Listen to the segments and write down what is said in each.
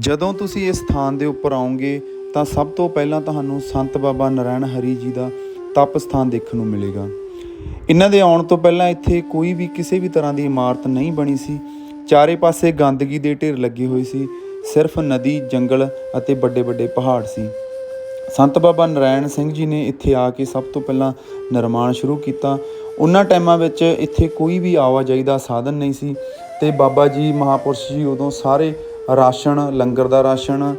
ਜਦੋਂ ਤੁਸੀਂ ਇਸ ਸਥਾਨ ਦੇ ਉੱਪਰ ਆਓਗੇ ਤਾਂ ਸਭ ਤੋਂ ਪਹਿਲਾਂ ਤੁਹਾਨੂੰ ਸੰਤ ਬਾਬਾ ਨਰਾਇਣ ਹਰੀ ਜੀ ਦਾ ਤਪ ਸਥਾਨ ਦੇਖਣ ਨੂੰ ਮਿਲੇਗਾ। ਇਹਨਾਂ ਦੇ ਆਉਣ ਤੋਂ ਪਹਿਲਾਂ ਇੱਥੇ ਕੋਈ ਵੀ ਕਿਸੇ ਵੀ ਤਰ੍ਹਾਂ ਦੀ ਇਮਾਰਤ ਨਹੀਂ ਬਣੀ ਸੀ। ਚਾਰੇ ਪਾਸੇ ਗੰਦਗੀ ਦੇ ਢੇਰ ਲੱਗੇ ਹੋਏ ਸੀ। ਸਿਰਫ ਨਦੀ, ਜੰਗਲ ਅਤੇ ਵੱਡੇ ਵੱਡੇ ਪਹਾੜ ਸੀ। ਸੰਤ ਬਾਬਾ ਨਰਾਇਣ ਸਿੰਘ ਜੀ ਨੇ ਇੱਥੇ ਆ ਕੇ ਸਭ ਤੋਂ ਪਹਿਲਾਂ ਨਿਰਮਾਣ ਸ਼ੁਰੂ ਕੀਤਾ। ਉਹਨਾਂ ਟਾਈਮਾਂ ਵਿੱਚ ਇੱਥੇ ਕੋਈ ਵੀ ਆਵਾਜਾਈ ਦਾ ਸਾਧਨ ਨਹੀਂ ਸੀ ਤੇ ਬਾਬਾ ਜੀ ਮਹਾਪੁਰਸ਼ ਜੀ ਉਦੋਂ ਸਾਰੇ ਰਾਸ਼ਨ, ਲੰਗਰ ਦਾ ਰਾਸ਼ਨ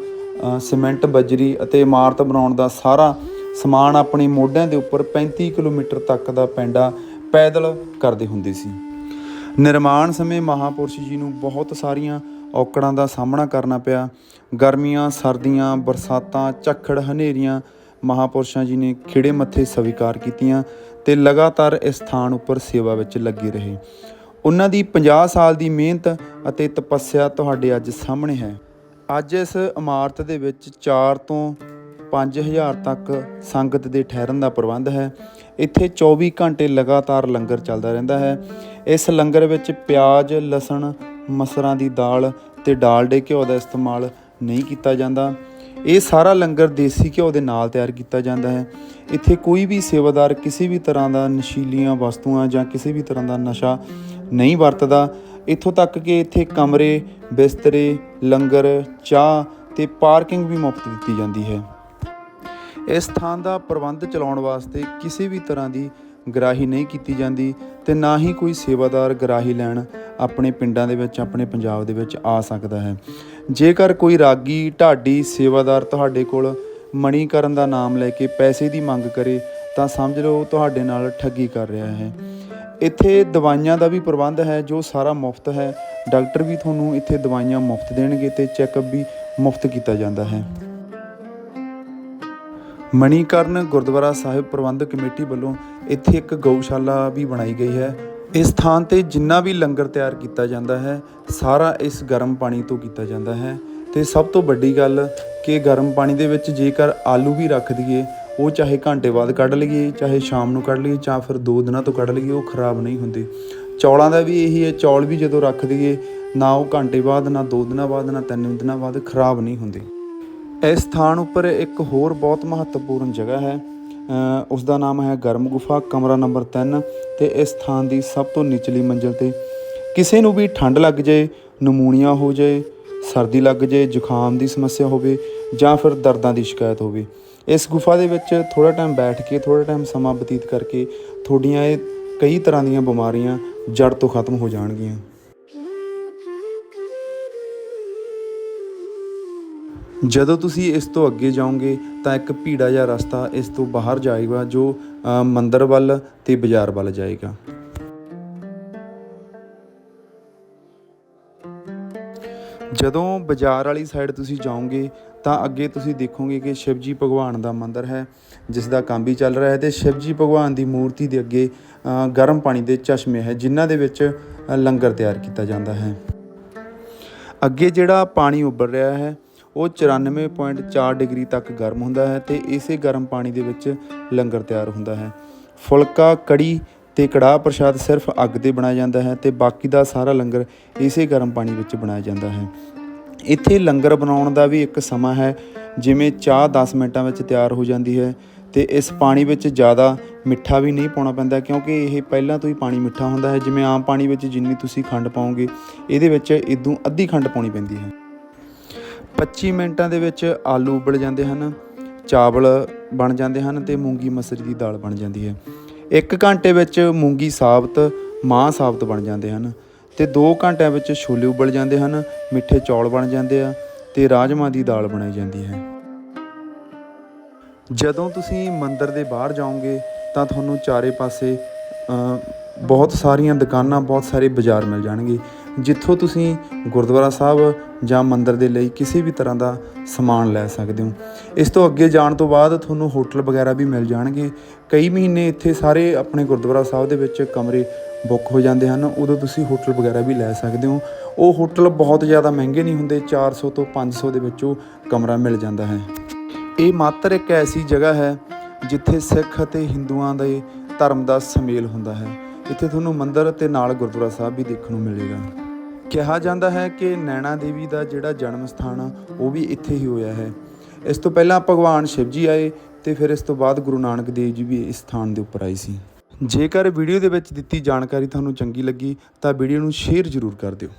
ਸੀਮੈਂਟ, ਬਜਰੀ ਅਤੇ ਇਮਾਰਤ ਬਣਾਉਣ ਦਾ ਸਾਰਾ ਸਮਾਨ ਆਪਣੇ ਮੋਢਿਆਂ ਦੇ ਉੱਪਰ 35 ਕਿਲੋਮੀਟਰ ਤੱਕ ਦਾ ਪੈਂਡਾ ਪੈਦਲ ਕਰਦੇ ਹੁੰਦੇ ਸੀ। ਨਿਰਮਾਣ ਸਮੇਂ ਮਹਾਪੁਰਸ਼ ਜੀ ਨੂੰ ਬਹੁਤ ਸਾਰੀਆਂ ਔਕੜਾਂ ਦਾ ਸਾਹਮਣਾ ਕਰਨਾ ਪਿਆ। ਗਰਮੀਆਂ, ਸਰਦੀਆਂ, ਬਰਸਾਤਾਂ, ਝੱਖੜ, ਹਨੇਰੀਆਂ ਮਹਾਪੁਰਸ਼ਾਂ ਜੀ ਨੇ ਖਿੜੇ ਮੱਥੇ ਸਵੀਕਾਰ ਕੀਤੀਆਂ ਤੇ ਲਗਾਤਾਰ ਇਸ ਸਥਾਨ ਉੱਪਰ ਸੇਵਾ ਵਿੱਚ ਲੱਗੇ ਰਹੇ। ਉਹਨਾਂ ਦੀ 50 ਸਾਲ ਦੀ ਮਿਹਨਤ ਅਤੇ ਤਪੱਸਿਆ ਤੁਹਾਡੇ ਅੱਜ ਸਾਹਮਣੇ ਹੈ। ਅੱਜ ਇਸ ਇਮਾਰਤ ਦੇ ਵਿੱਚ 4 ਤੋਂ 5000 ਤੱਕ ਸੰਗਤ ਦੇ ਠਹਿਰਨ ਦਾ ਪ੍ਰਬੰਧ ਹੈ। ਇੱਥੇ 24 ਘੰਟੇ ਲਗਾਤਾਰ ਲੰਗਰ ਚੱਲਦਾ ਰਹਿੰਦਾ ਹੈ। ਇਸ ਲੰਗਰ ਵਿੱਚ ਪਿਆਜ਼, ਲਸਣ, ਮਸਰਾਂ ਦੀ ਦਾਲ ਤੇ ਡਾਲਡੇ ਘਿਓ ਦਾ ਇਸਤੇਮਾਲ ਨਹੀਂ ਕੀਤਾ ਜਾਂਦਾ। ਇਹ ਸਾਰਾ ਲੰਗਰ ਦੇਸੀ ਘਿਓ ਦੇ ਨਾਲ ਤਿਆਰ ਕੀਤਾ ਜਾਂਦਾ ਹੈ। ਇੱਥੇ ਕੋਈ ਵੀ ਸੇਵਾਦਾਰ ਕਿਸੇ ਵੀ ਤਰ੍ਹਾਂ ਦਾ ਨਸ਼ੀਲੀਆਂ ਵਸਤੂਆਂ ਜਾਂ ਕਿਸੇ ਵੀ ਤਰ੍ਹਾਂ ਦਾ ਨਸ਼ਾ ਨਹੀਂ ਵਰਤਦਾ। ਇੱਥੋਂ ਤੱਕ ਕਿ ਇੱਥੇ ਕਮਰੇ, ਬਿਸਤਰੇ, ਲੰਗਰ, ਚਾਹ ਤੇ ਪਾਰਕਿੰਗ ਵੀ ਮੁਫਤ ਦਿੱਤੀ ਜਾਂਦੀ ਹੈ। ਇਸ ਸਥਾਨ ਦਾ ਪ੍ਰਬੰਧ ਚਲਾਉਣ ਵਾਸਤੇ ਕਿਸੇ ਵੀ ਤਰ੍ਹਾਂ ਦੀ ਗਰਾਹੀ ਨਹੀਂ ਕੀਤੀ ਜਾਂਦੀ ਤੇ ਨਾ ਹੀ ਕੋਈ ਸੇਵਾਦਾਰ ਗਰਾਹੀ ਲੈਣ ਆਪਣੇ ਪਿੰਡਾਂ ਦੇ ਵਿੱਚ, ਆਪਣੇ ਪੰਜਾਬ ਦੇ ਵਿੱਚ ਆ ਸਕਦਾ ਹੈ। ਜੇਕਰ ਕੋਈ ਰਾਗੀ ਢਾਡੀ ਸੇਵਾਦਾਰ ਤੁਹਾਡੇ ਕੋਲ ਮਣੀ ਕਰਨ ਦਾ ਨਾਮ ਲੈ ਕੇ ਪੈਸੇ ਦੀ ਮੰਗ ਕਰੇ, ਤਾਂ ਸਮਝ ਲਓ ਤੁਹਾਡੇ ਨਾਲ ਠੱਗੀ ਕਰ ਰਿਹਾ ਹੈ। ਇੱਥੇ ਦਵਾਈਆਂ ਦਾ ਵੀ ਪ੍ਰਬੰਧ ਹੈ, ਜੋ ਸਾਰਾ ਮੁਫਤ ਹੈ। ਡਾਕਟਰ ਵੀ ਤੁਹਾਨੂੰ ਇੱਥੇ ਦਵਾਈਆਂ ਮੁਫਤ ਦੇਣਗੇ ਤੇ ਚੈੱਕਅਪ ਵੀ ਮੁਫਤ ਕੀਤਾ ਜਾਂਦਾ ਹੈ। ਮਣੀਕਰਨ ਗੁਰਦੁਆਰਾ ਸਾਹਿਬ ਪ੍ਰਬੰਧਕ ਕਮੇਟੀ ਵੱਲੋਂ ਇੱਥੇ ਇੱਕ ਗਊਸ਼ਾਲਾ ਵੀ ਬਣਾਈ ਗਈ ਹੈ। ਇਸ ਥਾਂ ਤੇ ਜਿੰਨਾ ਵੀ ਲੰਗਰ ਤਿਆਰ ਕੀਤਾ ਜਾਂਦਾ ਹੈ, ਸਾਰਾ ਇਸ ਗਰਮ ਪਾਣੀ ਤੋਂ ਕੀਤਾ ਜਾਂਦਾ ਹੈ। ਤੇ ਸਭ ਤੋਂ ਵੱਡੀ ਗੱਲ ਕਿ ਗਰਮ ਪਾਣੀ ਦੇ ਵਿੱਚ ਜੇਕਰ ਆਲੂ ਵੀ ਰੱਖ ਦਈਏ, ਉਹ ਚਾਹੇ ਘੰਟੇ ਬਾਅਦ ਕੱਢ ਲਈਏ, ਚਾਹੇ ਸ਼ਾਮ ਨੂੰ ਕੱਢ ਲਈਏ ਜਾਂ ਫਿਰ 2 ਦਿਨਾਂ ਤੋਂ ਕੱਢ ਲਈਏ, ਉਹ ਖਰਾਬ ਨਹੀਂ ਹੁੰਦੇ। ਚੌਲਾਂ ਦਾ ਵੀ ਇਹੀ ਹੈ, ਚੌਲ ਵੀ ਜਦੋਂ ਰੱਖ ਦਈਏ, ਨਾ ਉਹ ਘੰਟੇ ਬਾਅਦ, ਨਾ 2 ਦਿਨਾਂ ਬਾਅਦ, ਨਾ 3 ਦਿਨਾਂ ਬਾਅਦ ਖਰਾਬ ਨਹੀਂ ਹੁੰਦੇ। ਇਸ ਸਥਾਨ ਉੱਪਰ ਇੱਕ ਹੋਰ ਬਹੁਤ ਮਹੱਤਵਪੂਰਨ ਜਗ੍ਹਾ ਹੈ ਉਸ ਦਾ ਨਾਮ ਹੈ ਗਰਮ ਗੁਫਾ, ਕਮਰਾ ਨੰਬਰ 3 ਤੇ ਇਸ ਸਥਾਨ ਦੀ ਸਭ ਤੋਂ ਨਿਚਲੀ ਮੰਜ਼ਿਲ ਤੇ। ਕਿਸੇ ਨੂੰ ਵੀ ਠੰਡ ਲੱਗ ਜਾਏ ਨਮੂਨੀਆ ਹੋ ਜਾਏ ਸਰਦੀ ਲੱਗ ਜਾਏ ਜ਼ੁਕਾਮ ਦੀ ਸਮੱਸਿਆ ਹੋਵੇ ਜਾਂ ਫਿਰ ਦਰਦਾਂ ਦੀ ਸ਼ਿਕਾਇਤ ਹੋਵੇ, ਇਸ ਗੁਫਾ ਦੇ ਵਿੱਚ ਥੋੜਾ ਟਾਈਮ ਬੈਠ ਕੇ ਥੋੜਾ ਟਾਈਮ ਸਮਾਂ ਬਤੀਤ ਕਰਕੇ ਤੁਹਾਡੀਆਂ ਇਹ ਕਈ ਤਰ੍ਹਾਂ ਦੀਆਂ ਬਿਮਾਰੀਆਂ ਜੜ ਤੋਂ ਖਤਮ ਹੋ ਜਾਣਗੀਆਂ। ਜਦੋਂ ਤੁਸੀਂ ਇਸ ਤੋਂ ਅੱਗੇ ਜਾਓਗੇ ਤਾਂ ਇੱਕ ਭੀੜਾ ਜਿਹਾ ਰਸਤਾ ਇਸ ਤੋਂ ਬਾਹਰ ਜਾਏਗਾ ਜੋ ਮੰਦਰ ਵੱਲ ਤੇ ਬਾਜ਼ਾਰ ਵੱਲ ਜਾਏਗਾ। ਜਦੋਂ ਬਾਜ਼ਾਰ ਵਾਲੀ ਸਾਈਡ ਤੁਸੀਂ ਜਾਓਗੇ ਤਾਂ ਅੱਗੇ ਤੁਸੀਂ ਦੇਖੋਗੇ ਕਿ ਸ਼ਿਵਜੀ ਭਗਵਾਨ ਦਾ ਮੰਦਿਰ ਹੈ, ਜਿਸ ਦਾ ਕੰਮ ਵੀ ਚੱਲ ਰਿਹਾ ਹੈ ਤੇ ਸ਼ਿਵਜੀ ਭਗਵਾਨ ਦੀ ਮੂਰਤੀ ਦੇ ਅੱਗੇ ਗਰਮ ਪਾਣੀ ਦੇ ਚਸ਼ਮੇ ਹੈ, ਜਿਨ੍ਹਾਂ ਦੇ ਵਿੱਚ ਲੰਗਰ ਤਿਆਰ ਕੀਤਾ ਜਾਂਦਾ ਹੈ। ਅੱਗੇ ਜਿਹੜਾ ਪਾਣੀ ਉੱਬਲ ਰਿਹਾ ਹੈ ਉਹ 94.4 ਡਿਗਰੀ ਤੱਕ ਗਰਮ ਹੁੰਦਾ ਹੈ ਤੇ ਇਸੇ ਗਰਮ ਪਾਣੀ ਦੇ ਵਿੱਚ ਲੰਗਰ ਤਿਆਰ ਹੁੰਦਾ ਹੈ। ਫੁਲਕਾ, ਕੜੀ ਤੇ ਕੜਾਹ ਪ੍ਰਸ਼ਾਦ ਸਿਰਫ ਅੱਗ ਤੇ ਬਣਾਇਆ ਜਾਂਦਾ ਹੈ ਤੇ ਬਾਕੀ ਦਾ ਸਾਰਾ ਲੰਗਰ ਇਸੇ ਗਰਮ ਪਾਣੀ ਵਿੱਚ ਬਣਾਇਆ ਜਾਂਦਾ ਹੈ। ਇੱਥੇ ਲੰਗਰ ਬਣਾਉਣ ਦਾ ਵੀ ਇੱਕ ਸਮਾਂ ਹੈ, ਜਿਵੇਂ ਚਾਹ 10 ਮਿੰਟਾਂ ਵਿੱਚ ਤਿਆਰ ਹੋ ਜਾਂਦੀ ਹੈ ਤੇ ਇਸ ਪਾਣੀ ਵਿੱਚ ਜ਼ਿਆਦਾ ਮਿੱਠਾ ਵੀ ਨਹੀਂ ਪਾਉਣਾ ਪੈਂਦਾ ਕਿਉਂਕਿ ਇਹ ਪਹਿਲਾਂ ਤੋਂ ਹੀ ਪਾਣੀ ਮਿੱਠਾ ਹੁੰਦਾ ਹੈ। ਜਿਵੇਂ ਆਮ ਪਾਣੀ ਵਿੱਚ ਜਿੰਨੀ ਤੁਸੀਂ ਖੰਡ ਪਾਓਗੇ, ਇਹਦੇ ਵਿੱਚ ਇਦੋਂ ਅੱਧੀ ਖੰਡ ਪਾਉਣੀ ਪੈਂਦੀ ਹੈ। 25 ਮਿੰਟਾਂ ਦੇ ਵਿੱਚ ਆਲੂ ਉਬਲ ਜਾਂਦੇ ਹਨ, ਚਾਵਲ ਬਣ ਜਾਂਦੇ ਹਨ ਤੇ ਮੂੰਗੀ ਮਸਰੀ ਦੀ ਦਾਲ ਬਣ ਜਾਂਦੀ ਹੈ। 1 ਘੰਟੇ ਵਿੱਚ ਮੂੰਗੀ ਸਾਬਤ ਮਾਂ ਸਾਬਤ ਬਣ ਜਾਂਦੇ ਹਨ ਤੇ 2 ਘੰਟਿਆਂ ਵਿੱਚ ਛੋਲੇ ਉਬਲ ਜਾਂਦੇ ਹਨ, ਮਿੱਠੇ ਚੌਲ ਬਣ ਜਾਂਦੇ ਆ ਤੇ ਰਾਜਮਾ ਦੀ ਦਾਲ ਬਣਾਈ ਜਾਂਦੀ ਹੈ। ਜਦੋਂ ਤੁਸੀਂ ਮੰਦਿਰ ਦੇ ਬਾਹਰ ਜਾਓਗੇ ਤਾਂ ਤੁਹਾਨੂੰ ਚਾਰੇ ਪਾਸੇ ਬਹੁਤ ਸਾਰੀਆਂ ਦੁਕਾਨਾਂ, ਬਹੁਤ ਸਾਰੇ ਬਾਜ਼ਾਰ ਮਿਲ ਜਾਣਗੇ। ਜਿੱਥੋਂ ਤੁਸੀਂ ਗੁਰਦੁਆਰਾ ਸਾਹਿਬ ਜਾਂ ਮੰਦਿਰ ਦੇ ਲਈ ਕਿਸੇ ਵੀ ਤਰ੍ਹਾਂ ਦਾ ਸਮਾਨ ਲੈ ਸਕਦੇ ਹੋ। ਇਸ ਤੋਂ ਅੱਗੇ ਜਾਣ ਤੋਂ ਬਾਅਦ ਤੁਹਾਨੂੰ ਹੋਟਲ ਵਗੈਰਾ ਵੀ ਮਿਲ ਜਾਣਗੇ। ਕਈ ਮਹੀਨੇ ਇੱਥੇ ਸਾਰੇ ਆਪਣੇ ਗੁਰਦੁਆਰਾ ਸਾਹਿਬ ਦੇ ਵਿੱਚ ਕਮਰੇ ਬੁੱਕ ਹੋ ਜਾਂਦੇ ਹਨ। ਉਦੋਂ ਤੁਸੀਂ ਹੋਟਲ ਵਗੈਰਾ ਵੀ ਲੈ ਸਕਦੇ ਹੋ। ਉਹ ਹੋਟਲ ਬਹੁਤ ਜ਼ਿਆਦਾ ਮਹਿੰਗੇ ਨਹੀਂ ਹੁੰਦੇ 400 ਤੋਂ 500 ਦੇ ਵਿੱਚ ਉਹ ਕਮਰਾ ਮਿਲ ਜਾਂਦਾ ਹੈ। ਇਹ ਮਾਤਰ ਇੱਕ ਐਸੀ ਜਗ੍ਹਾ ਹੈ ਜਿੱਥੇ ਸਿੱਖ ਅਤੇ ਹਿੰਦੂਆਂ ਦੇ ਧਰਮ ਦਾ ਸੁਮੇਲ ਹੁੰਦਾ ਹੈ। ਇੱਥੇ ਤੁਹਾਨੂੰ ਮੰਦਿਰ ਅਤੇ ਨਾਲ ਗੁਰਦੁਆਰਾ ਸਾਹਿਬ ਵੀ ਦੇਖਣ ਨੂੰ ਮਿਲੇਗਾ। ਕਿਹਾ ਜਾਂਦਾ ਹੈ ਕਿ ਨੈਣਾ ਦੇਵੀ ਦਾ ਜਿਹੜਾ ਜਨਮ ਸਥਾਨ ਆ, ਉਹ ਵੀ ਇੱਥੇ ਹੀ ਹੋਇਆ ਹੈ। ਇਸ ਤੋਂ ਪਹਿਲਾਂ ਭਗਵਾਨ ਸ਼ਿਵ ਜੀ ਆਏ ਤੇ ਫਿਰ ਇਸ ਤੋਂ ਬਾਅਦ ਗੁਰੂ ਨਾਨਕ ਦੇਵ ਜੀ ਵੀ ਇਸ ਸਥਾਨ ਦੇ ਉੱਪਰ ਆਏ ਸੀ। ਜੇਕਰ ਵੀਡੀਓ ਦੇ ਵਿੱਚ ਦਿੱਤੀ ਜਾਣਕਾਰੀ ਤੁਹਾਨੂੰ ਚੰਗੀ ਲੱਗੀ ਤਾਂ ਵੀਡੀਓ ਨੂੰ ਸ਼ੇਅਰ ਜ਼ਰੂਰ ਕਰ ਦਿਓ।